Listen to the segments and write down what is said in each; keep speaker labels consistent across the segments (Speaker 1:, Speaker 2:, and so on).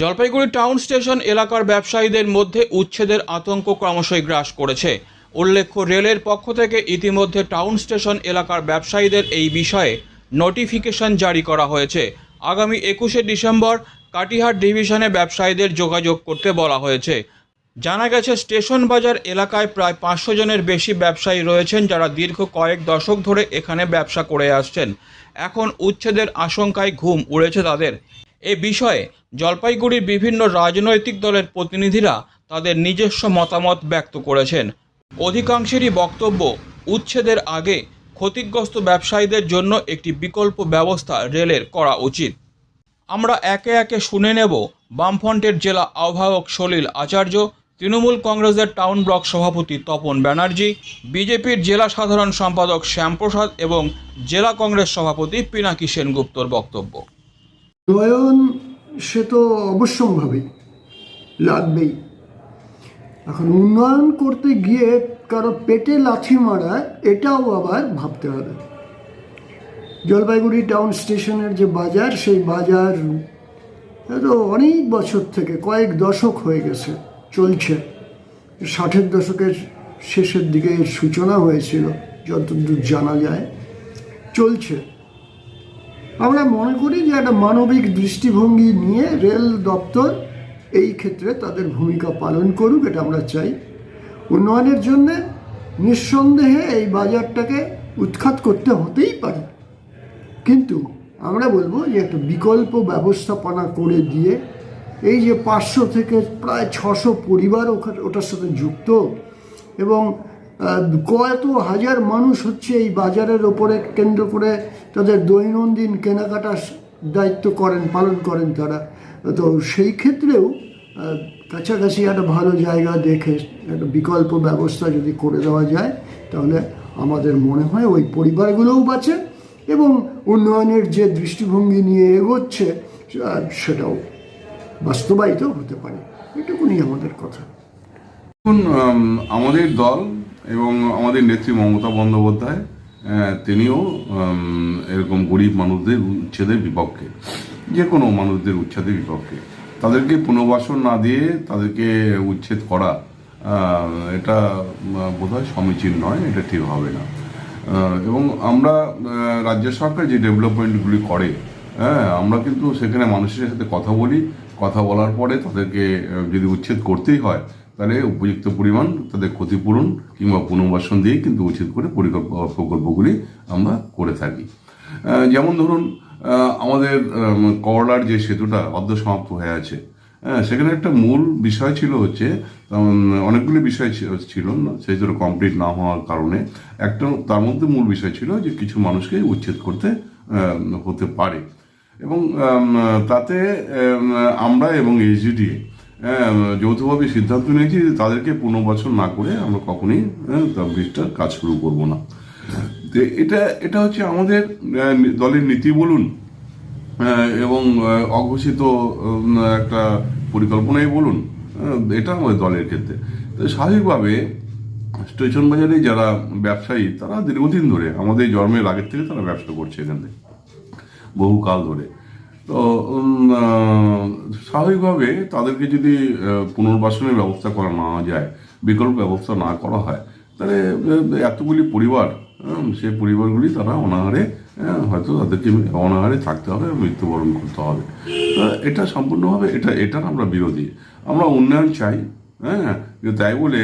Speaker 1: Jalpaiguri town station এলাকার ব্যবসায়ীদের মধ্যে উচ্ছেদের আতঙ্ক ক্রমশই গ্রাস করেছে। উল্লেখ্য, রেলের পক্ষ থেকে ইতিমধ্যে টাউন স্টেশন এলাকার ব্যবসায়ীদের এই বিষয়ে নোটিফিকেশন জারি করা হয়েছে। আগামী একুশে ডিসেম্বর কাটিহার ডিভিশনে ব্যবসায়ীদের যোগাযোগ করতে বলা হয়েছে। জানা গেছে, স্টেশন বাজার এলাকায় প্রায় পাঁচশো জনের বেশি ব্যবসায়ী রয়েছেন যারা দীর্ঘ কয়েক দশক ধরে এখানে ব্যবসা করে আসছেন। এখন উচ্ছেদের আশঙ্কায় ঘুম উড়েছে তাদের। এ বিষয়ে জলপাইগুড়ির বিভিন্ন রাজনৈতিক দলের প্রতিনিধিরা তাদের নিজস্ব মতামত ব্যক্ত করেছেন। অধিকাংশেরই বক্তব্য, উচ্ছেদের আগে ক্ষতিগ্রস্ত ব্যবসায়ীদের জন্য একটি বিকল্প ব্যবস্থা রেলের করা উচিত। আমরা একে একে শুনে নেব বামফ্রন্টের জেলা আহ্বায়ক সলিল আচার্য, তৃণমূল কংগ্রেসের টাউন ব্লক সভাপতি তপন ব্যানার্জি, বিজেপির জেলা সাধারণ সম্পাদক শ্যামপ্রসাদ এবং জেলা কংগ্রেস সভাপতি পিনাকি সেনগুপ্তর বক্তব্য।
Speaker 2: উন্নয়ন সে তো অবশ্যম্ভাবী। লাগবেই। এখন উন্নয়ন করতে গিয়ে কারও পেটে লাথি মারা, এটাও আবার ভাবতে হবে। জলপাইগুড়ি টাউন স্টেশনের যে বাজার, সেই বাজার তো অনেক বছর থেকে, কয়েক দশক হয়ে গেছে, চলছে। ষাটের দশকের শেষের দিকে সূচনা হয়েছিল, যতদূর জানা যায়। চলছে। আমরা মনে করি যে একটা মানবিক দৃষ্টিভঙ্গি নিয়ে রেল দপ্তর এই ক্ষেত্রে তাদের ভূমিকা পালন করুক, এটা আমরা চাই। উন্নয়নের জন্য নিঃসন্দেহে এই বাজারটাকে উৎখাত করতে হতেই পারে। কিন্তু আমরা বলব যে একটা বিকল্প ব্যবস্থাপনা করে দিয়ে এই যে পাঁচশো থেকে প্রায় ছশো পরিবার ওটার সাথে যুক্ত এবং কত হাজার মানুষ হচ্ছে এই বাজারের ওপরে কেন্দ্র করে তাদের দৈনন্দিন কেনাকাটার দায়িত্ব করেন, পালন করেন তারা। তো সেই ক্ষেত্রেও কাছাকাছি একটা ভালো জায়গা দেখে একটা বিকল্প ব্যবস্থা যদি করে দেওয়া যায়, তাহলে আমাদের মনে হয় ওই পরিবারগুলোও বাঁচে এবং উন্নয়নের যে দৃষ্টিভঙ্গি নিয়ে এগোচ্ছে সেটাও বাস্তবায়িত হতে পারে। এটুকুনি আমাদের কথা।
Speaker 3: আমাদের দল এবং আমাদের নেত্রী মমতা বন্দ্যোপাধ্যায় তিনিও এরকম গরিব মানুষদের উচ্ছেদের বিপক্ষে যে কোনো মানুষদের উচ্ছেদের বিপক্ষে। তাদেরকে পুনর্বাসন না দিয়ে তাদেরকে উচ্ছেদ করা এটা বোধহয় সমীচীন নয়, এটা ঠিক হবে না। এবং আমরা রাজ্য সরকার যে ডেভেলপমেন্টগুলি করে হ্যাঁ আমরা কিন্তু সেখানে মানুষের সাথে কথা বলি, কথা বলার পরে তাদেরকে যদি উচ্ছেদ করতেই হয় তাহলে উপযুক্ত পরিমাণ তাদের ক্ষতিপূরণ কিংবা পুনর্বাসন দিয়ে কিন্তু উচ্ছেদ করে পরিকল্প, প্রকল্পগুলি আমরা করে থাকি। যেমন ধরুন আমাদের করলার যে সেতুটা অর্ধ সমাপ্ত হয়ে আছে হ্যাঁ সেখানে একটা মূল বিষয় ছিল হচ্ছে অনেকগুলি বিষয় ছিল না, সেই জন্য কমপ্লিট না হওয়ার কারণে একটা তার মধ্যে মূল বিষয় ছিল যে কিছু মানুষকে উচ্ছেদ করতে হতে পারে। এবং তাতে আমরা এবং এইচডিএ যৌথভাবে সিদ্ধান্ত নিয়েছি তাদেরকে পুনর্বাসন না করে আমরা কখনই তার ব্রিজটার কাজ শুরু করব না। তো এটা এটা হচ্ছে আমাদের দলের নীতি বলুন এবং অঘোষিত একটা পরিকল্পনাই বলুন আহ, এটা আমাদের দলের ক্ষেত্রে। তো স্বাভাবিকভাবে স্টেশন বাজারে যারা ব্যবসায়ী তারা দীর্ঘদিন ধরে আমাদের জন্মের আগের থেকে তারা ব্যবসা করছে এখান থেকে বহুকাল ধরে। তো স্বাভাবিকভাবে তাদেরকে যদি পুনর্বাসনের ব্যবস্থা করা না যায়, বিকল্প ব্যবস্থা না করা হয়, তাহলে এতগুলি পরিবার সেই পরিবারগুলি তারা অনাহারে হয়তো তাদেরকে অনাহারে থাকতে হবে, মৃত্যুবরণ করতে হবে। এটা সম্পূর্ণভাবে, এটা, এটার আমরা বিরোধী। আমরা উন্নয়ন চাই হ্যাঁ? তাই বলে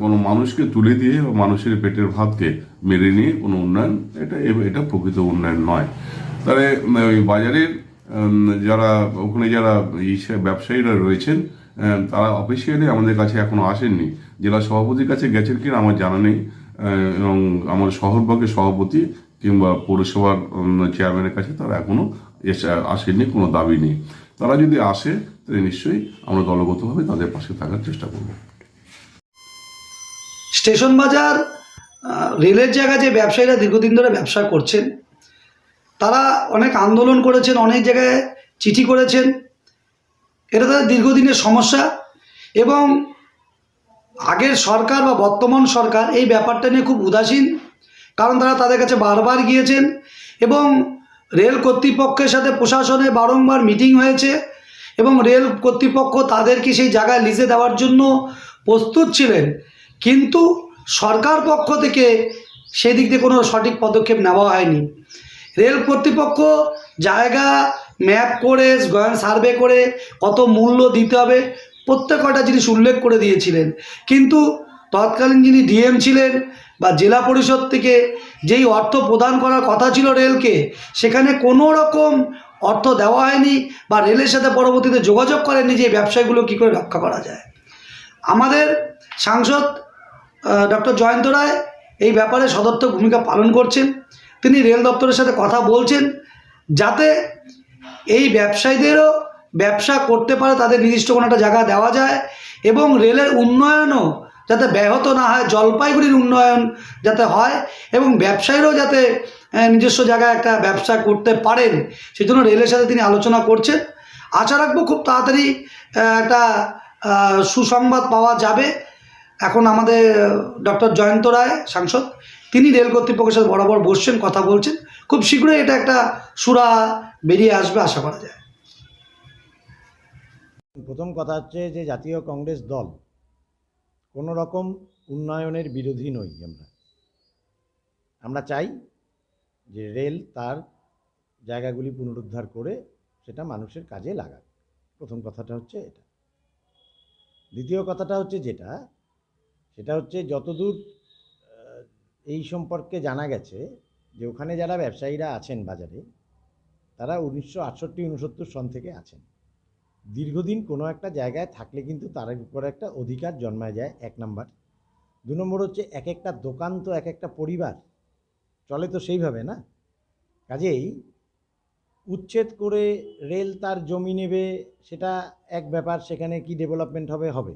Speaker 3: কোনো মানুষকে তুলে দিয়ে মানুষের পেটের ভাতকে মেরে নিয়ে কোনো উন্নয়ন, এটা এটা প্রকৃত উন্নয়ন নয়। তাহলে ওই বাজারের যারা, ওখানে যারা ব্যবসায়ীরা রয়েছেন তারা অফিসিয়ালি আমাদের কাছে এখনও আসেননি। জেলা সভাপতির কাছে গেছেন কিনা আমার জানা নেই। এবং আমার শহরভাগের সভাপতি কিংবা পৌরসভার চেয়ারম্যানের কাছে তারা এখনও আসেননি, কোনো দাবি নেই। তারা যদি আসে, তাহলে নিশ্চয়ই আমরা দলগতভাবে তাদের পাশে থাকার চেষ্টা করব।
Speaker 4: স্টেশন বাজার রেলের জায়গায় যে ব্যবসায়ীরা দীর্ঘদিন ধরে ব্যবসা করছেন তারা অনেক আন্দোলন করেছেন, অনেক জায়গায় চিঠি করেছেন। এটা তাদের দীর্ঘদিনের সমস্যা এবং আগের সরকার বা বর্তমান সরকার এই ব্যাপারটা নিয়ে খুব উদাসীন, কারণ তারা তাদের কাছে বারবার গিয়েছেন এবং রেল কর্তৃপক্ষের সাথে প্রশাসনে বারংবার মিটিং হয়েছে এবং রেল কর্তৃপক্ষ তাদেরকে সেই জায়গায় লিজে দেওয়ার জন্য প্রস্তুত ছিলেন। কিন্তু সরকার পক্ষ থেকে সেদিক দিয়ে কোনো সঠিক পদক্ষেপ নেওয়া হয়নি। রেল কর্তৃপক্ষ জায়গা ম্যাপ করে, গয়ন সার্ভে করে কত মূল্য দিতে হবে প্রত্যেকটা জিনিস উল্লেখ করে দিয়েছিলেন। কিন্তু তৎকালীন যিনি ডিএম ছিলেন বা জেলা পরিষদ থেকে যেই অর্থ প্রদান করার কথা ছিল রেলকে, সেখানে কোনো রকম অর্থ দেওয়া হয়নি বা রেলের সাথে পরবর্তীতে যোগাযোগ করেননি যে ব্যবসায়গুলো কী করে রক্ষা করা যায়। আমাদের সাংসদ ডক্টর জয়ন্ত রায় এই ব্যাপারে সদর্থক ভূমিকা পালন করছেন। তিনি রেল দপ্তরের সাথে কথা বলছেন যাতে এই ব্যবসায়ীদেরও ব্যবসা করতে পারে, তাদের নির্দিষ্ট কোনো একটা জায়গা দেওয়া যায় এবং রেলের উন্নয়নও যাতে ব্যাহত না হয়, জলপাইগুড়ির উন্নয়ন যাতে হয় এবং ব্যবসায়ীরাও যাতে নিজস্ব জায়গায় একটা ব্যবসা করতে পারেন সেই জন্য রেলের সাথে তিনি আলোচনা করছেন। আশা রাখব খুব তাড়াতাড়ি একটা সুসংবাদ পাওয়া যাবে। এখন আমাদের ডক্টর জয়ন্ত রায়, সাংসদ তিনি রেল কর্তৃপক্ষের সাথে বরাবর বসছেন, কথা বলছেন। খুব শীঘ্রই এটা একটা সুরা বেরিয়ে আসবে, আশা করা যায়।
Speaker 5: প্রথম কথা হচ্ছে যে জাতীয় কংগ্রেস দল কোনো রকম উন্নয়নের বিরোধী নই আমরা। আমরা চাই যে রেল তার জায়গাগুলি পুনরুদ্ধার করে সেটা মানুষের কাজে লাগাক। প্রথম কথাটা হচ্ছে এটা। দ্বিতীয় কথাটা হচ্ছে যেটা, সেটা হচ্ছে যতদূর এই সম্পর্কে জানা গেছে যে ওখানে যারা ব্যবসায়ীরা আছেন বাজারে, তারা উনিশশো আটষট্টি, উনসত্তর সন থেকে আছেন। দীর্ঘদিন কোনো একটা জায়গায় থাকলে কিন্তু তার উপর একটা অধিকার জন্মায় যায়, এক নাম্বার। দু নম্বর হচ্ছে এক একটা দোকান তো এক একটা পরিবার, চলে তো সেইভাবে না? কাজেই উচ্ছেদ করে রেল তার জমি নেবে, সেটা এক ব্যাপার, সেখানে কি ডেভেলপমেন্ট হবে? হবে।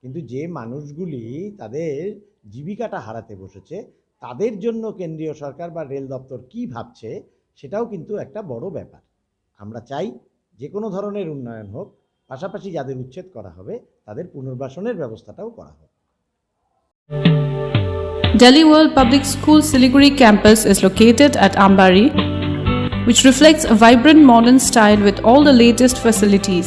Speaker 5: কিন্তু যে মানুষগুলি তাদের জীবিকাটা হারাতে বসেছে তাদের জন্য কেন্দ্রীয় সরকার বা রেল দপ্তর কি ভাবছে সেটাও কিন্তু একটা বড় ব্যাপার আমরা চাই যে কোনো ধরনের উন্নয়ন হোক পাশাপাশি যাদের উচ্ছেদ করা হবে তাদের পুনর্বাসনের ব্যবস্থাটাও করা হোক
Speaker 6: Delhi World Public School Siliguri campus is located at Ambari, which reflects a vibrant modern style with all the latest facilities.